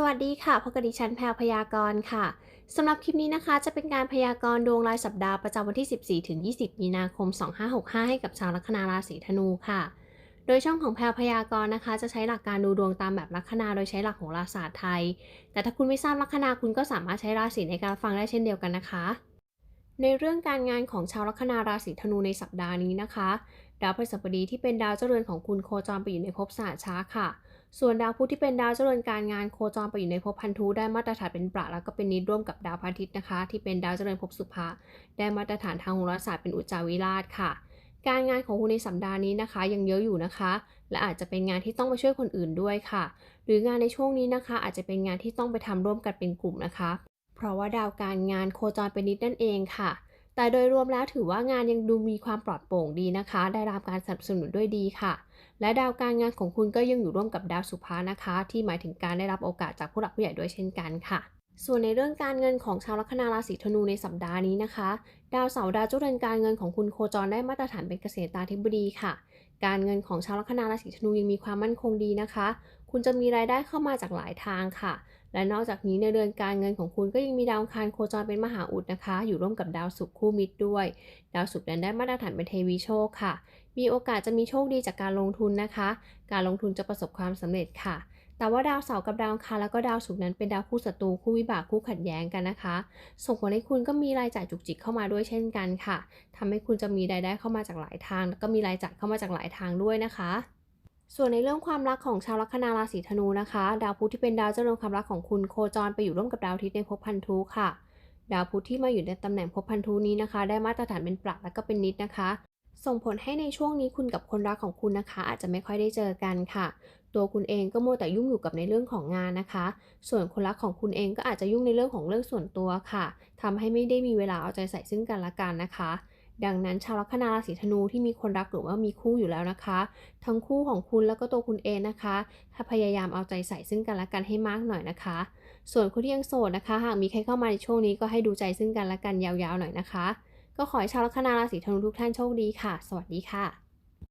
สวัสดีค่ะพบกับดิฉันแพรวพยากรณ์ค่ะสำหรับคลิปนี้นะคะ จะเป็นการพยากรณ์ดวงรายสัปดาห์ประจำวันที่ 14ถึง20 มีนาคม 2565 ให้กับชาวลัคนาราศีธนูค่ะ โดยช่องของแพรวพยากรณ์นะคะ จะใช้หลักการดูดวงตามแบบลัคนาโดยใช้หลักโหราศาสตร์ไทย แต่ถ้าคุณไม่ทราบลัคนาคุณก็สามารถใช้ราศีในการฟังได้เช่นเดียวกันนะคะ ในเรื่องการงานของชาวลัคนาราศีธนูในสัปดาห์นี้นะคะ ดาวพฤหัสบดีที่เป็นดาวเจริญของคุณโคจรไปอยู่ในภพสหช้าค่ะ ส่วนดาวพุธที่เป็นดาวเจริญการงานโคจรไปอยู่ในภพพันธุได้มาตรฐานเป็นประแล้วก็เป็นนิดร่วมกับดาวพระอาทิตย์นะคะ ที่เป็นดาวเจริญภพสุภะได้มาตรฐานทางโหราศาสตร์เป็นอุจจาวิราชค่ะ การงานของคุณในสัปดาห์นี้นะคะ ยังเยอะอยู่นะคะ และอาจจะเป็นงานที่ต้องไปช่วยคนอื่นด้วยค่ะ หรืองานในช่วงนี้นะคะ อาจจะเป็นงานที่ต้องไปทำร่วมกันเป็นกลุ่มนะคะ เพราะว่าดาวการงานโคจรเป็นนิดนั่นเองค่ะ แต่โดยรวมแล้วถือว่างานยังดูมีความปลอดโปร่งดีนะคะ ได้รับการสนับสนุนด้วยดีค่ะ และดาวการงานของคุณก็ยังอยู่ร่วมกับดาวสุภานะคะ ที่หมายถึงการได้รับโอกาสจากผู้หลักผู้ใหญ่ด้วยเช่นกันค่ะส่วนในเรื่องการเงินของชาวลัคนาราศีธนูในสัปดาห์นี้นะคะ ดาวเสาร์ดาวเจ้าเรือนการเงินของคุณโคจรได้มาตรฐานเป็นเกษตราธิบดีค่ะ การเงินของชาวลัคนาราศีธนูยังมีความมั่นคงดีนะคะ คุณจะมีรายได้เข้ามาจากหลายทางค่ะ และนอกจากนี้ในเดือนการเงินของคุณก็ยังมีดาวคารโคจรเป็นมหาอุดนะคะ อยู่ร่วมกับดาวศุกร์คู่มิตรด้วย ดาวศุกร์นั้นได้มาตรฐานเป็นเทวีโชคค่ะ มีโอกาสจะมีโชคดีจากการลงทุนนะคะ การลงทุนจะประสบความสำเร็จค่ะแต่ว่าดาวเสาร์กับดาวคารแล้วก็ดาวศุกร์นั้นเป็นดาวคู่ศัตรูคู่วิบากคู่ขัดแย้งกันนะคะ ส่งผลให้คุณก็มีรายจ่ายจุกจิกเข้ามาด้วยเช่นกันค่ะทำให้คุณจะมีรายได้เข้ามาจากหลายทาง แล้วก็มีรายจ่ายเข้ามาจากหลายทางด้วยนะคะ ส่วนในเรื่องความรักของชาวลัคนาราศีธนูนะคะ ดาวพุธที่เป็นดาวเจ้าเรือนความรักของคุณโคจรไปอยู่ร่วมกับดาวอาทิตย์ในภพพันธุค่ะ ดาวพุธที่มาอยู่ในตำแหน่งภพพันธุนี้นะคะ ได้มาตรฐานเป็นปรักและก็เป็นนิดนะคะ ส่งผลให้ในช่วงนี้คุณกับคนรักของคุณนะคะ อาจจะไม่ค่อยได้เจอกันค่ะ ตัวคุณเองก็มัวแต่ยุ่งอยู่กับในเรื่องของงานนะคะ ส่วนคนรักของคุณเองก็อาจจะยุ่งในเรื่องของเรื่องส่วนตัวค่ะทำให้ไม่ได้มีเวลาเอาใจใส่ซึ่งกันและกันนะคะ ดังนั้นชาวลัคนาราศีธนูที่มีคนรักหรือว่ามีคู่อยู่แล้วนะคะ ทั้งคู่ของคุณแล้วก็ตัวคุณเองนะคะ ถ้าพยายามเอาใจใส่ซึ่งกันและกันให้มากหน่อยนะคะ ส่วนคนที่ยังโสดนะคะ หากมีใครเข้ามาในช่วงนี้ก็ให้ดูใจซึ่งกันและกันยาวๆหน่อยนะคะ ก็ขอให้ชาวลัคนาราศีธนูทุกท่านโชคดีค่ะ สวัสดีค่ะ